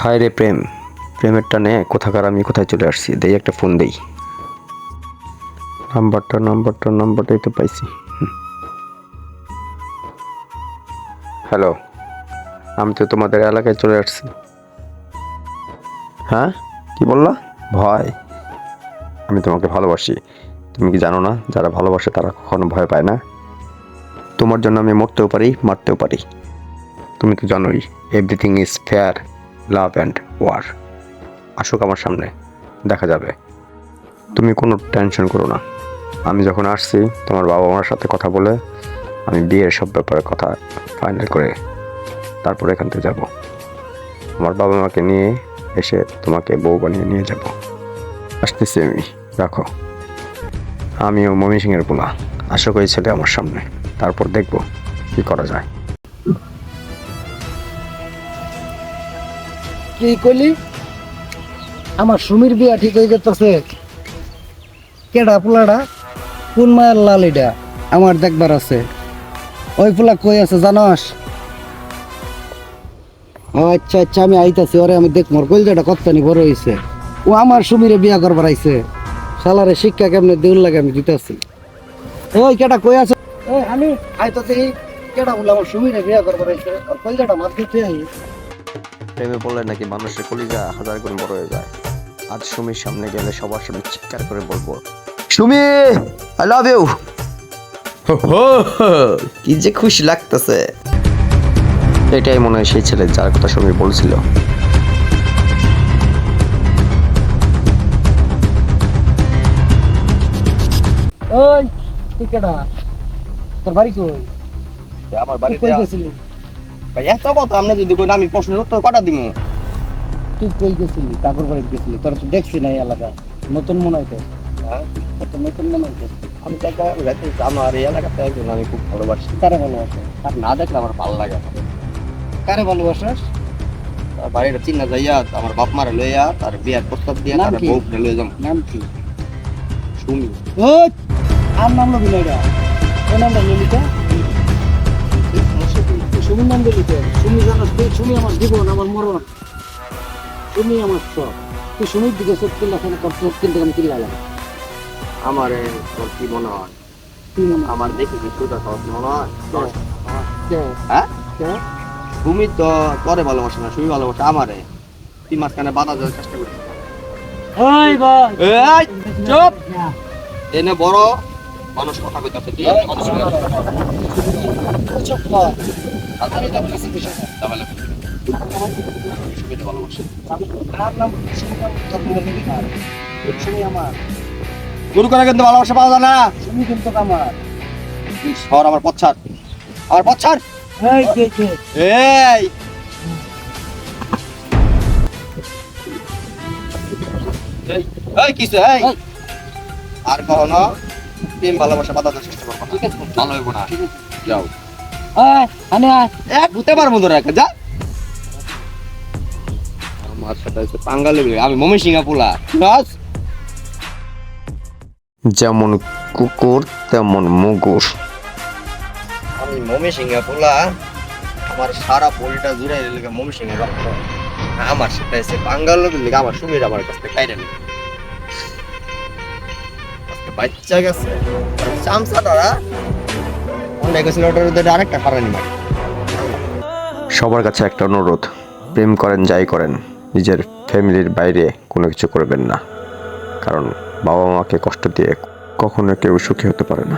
হায় রে প্রেম, প্রেমের টানে কোথাকার আমি কোথায় চলে আসছি? দেই একটা ফোন দেই। নাম্বারটা নাম্বারটা নাম্বারটাই তো পাইছি। হ্যালো আমি তো তোমাদের এলাকায় চলে আসছি। হ্যাঁ? কি বললা? ভয়। আমি তোমাকে ভালোবাসি। তুমি কি জানো না, যারা ভালোবাসে তারা কখনো ভয় পায় না। তোমার জন্য আমি মরতেও পারি, মারতেও পারি। তুমি তো জানোই everything is fair love and war. আসুক আমার সামনে, দেখা যাবে। তুমি কোনো টেনশন করো না। আমি যখন আসছি, তোমার বাবা মার সাথে কথা বলে আমি বিয়ের সব ব্যাপারে কথা ফাইনাল করে তারপর এখান থেকে যাব। আমার বাবা মাকে নিয়ে এসে তোমাকে বউ বানিয়ে নিয়ে যাব। আসতেছি আমি, রাখো। আমিও মমি সিংয়ের পোলা। আশা করি ছেলে আমার সামনে, তারপর দেখব কি করা যায়। কি কইলি, আমার সুমির বিয়া ঠিক হয়ে যেতেছে কেডা পোলাডা? কোন মায়ের লাল এটা? আমার দেখবার আছে। ওই পোলা কই আছে জানাস? আচ্ছা আচ্ছা আমি আইতাছি, ওরে আমি দেখ, মোর কইলজাটা কত্তানি বড় হইছে। ও আমার সুমিরে বিয়া করবার আইছে। শালারে শিক্ষা কেমনে দেউল লাগে আমি দিতেছি। ওই কেডা কই আছে? আমি আইতাছি, কেডা বলে আমার সুমিরে বিয়া করবার আইছে? আর কইলজাটা মাছ দিতে আই প্রেমে বললে নাকি মানুষের কলিজা হাজার গুণ বড় হয়ে যায়। আজ সুমির সামনে গেলে সবার সামনে চিৎকার করে বলব সুমি আই লাভ ইউ কি যে খুশি লাগতেছে। এটাই মনে হয় সেই ছেলে যার কথা সুমি বলছিল। ওই কেডা তোর বাড়ি কই? আমার বাড়িতে ভাই এত কথা আপনি যদি কই আমি প্রশ্নের উত্তর কটা দিব তুই কই গেছিলি? কাকুর বাড়ি গেছিলি? তোর তো দেখছি না এই এলাকা নতুন মনে হইতো তো নতুন মনে হইতো আমি তো একটা আমার এই এলাকাতে একজন আমি খুব ভালোবাসি। কারে ভালোবাসে? আর না দেখলে আমার ভালো লাগে কারে ভালোবাসাস? বাড়িটা চিন্না যাইয়া আমার বাপ মারে লইয়া তার বিয়ার প্রস্তাব দিয়া নাম তার? বউ লইয়া যাম। নাম কি? শুনি ওই আর নাম লবি না এটা। ওই নামটা ললিতা সুমির নাম দিলি তো সুমি জানাস তুই সুমি আমার জীবন আমার মরণ? সুমি আমার সব। তুই সুমির দিকে চোখ কিল্লা তোর চোখ কিনতে আমি কিল্লালাম আমার তোর কি মনে হয়? তুই আমার দেখি কি সুদা সহজ মনে হয়? হ্যাঁ? তুমি তো তোরে ভালোবাসে না সুমি ভালোবাসে আমারে। তুই মাঝখানে বাধা দেওয়ার চেষ্টা করছিস চুপ! এনে বড় মানুষ কথা কইতাছে তুই এনে তাহলে ভালোবাসে নাম আমার গুরু করে কিন্তু ভালোবাসা পাওয়া যায় না। সুমি কিন্তু আমার সর আমার পচ্ছার আমার পচ্ছার এই এই। এই, এই। আর কখনো প্রেম ভালোবাসা বাধা চেষ্টা করব ঠিক আছে। ভালো হইব না। যাও। এই আনে আয়। এক ভূতে পারব ধরে যা। আমার সাথে হচ্ছে পাঙ্গালে আমি মমি সিংহা পোলা যেমন কুকুর তেমন মুগুর। আমি মমি সিংহা পোলা আমার সারা বডিটা জুড়ে লেগে মমি সিংহা আমার সাথে এসে বাঙ্গালোর লেগে আমার সুমির আমার কাছ থেকে খাইরে নিল বাচ্চা গেছে। চামচাটারা গেছিল ওটার উদ্দেশ্যে আরেকটা হারানি মারি সবার কাছে একটা অনুরোধ, প্রেম করেন, যাই করেন, নিজের ফ্যামিলির বাইরে কোনো কিছু করবেন না। কারণ বাবা মাকে কষ্ট দিয়ে কখনো কেউ সুখী হতে পারে না।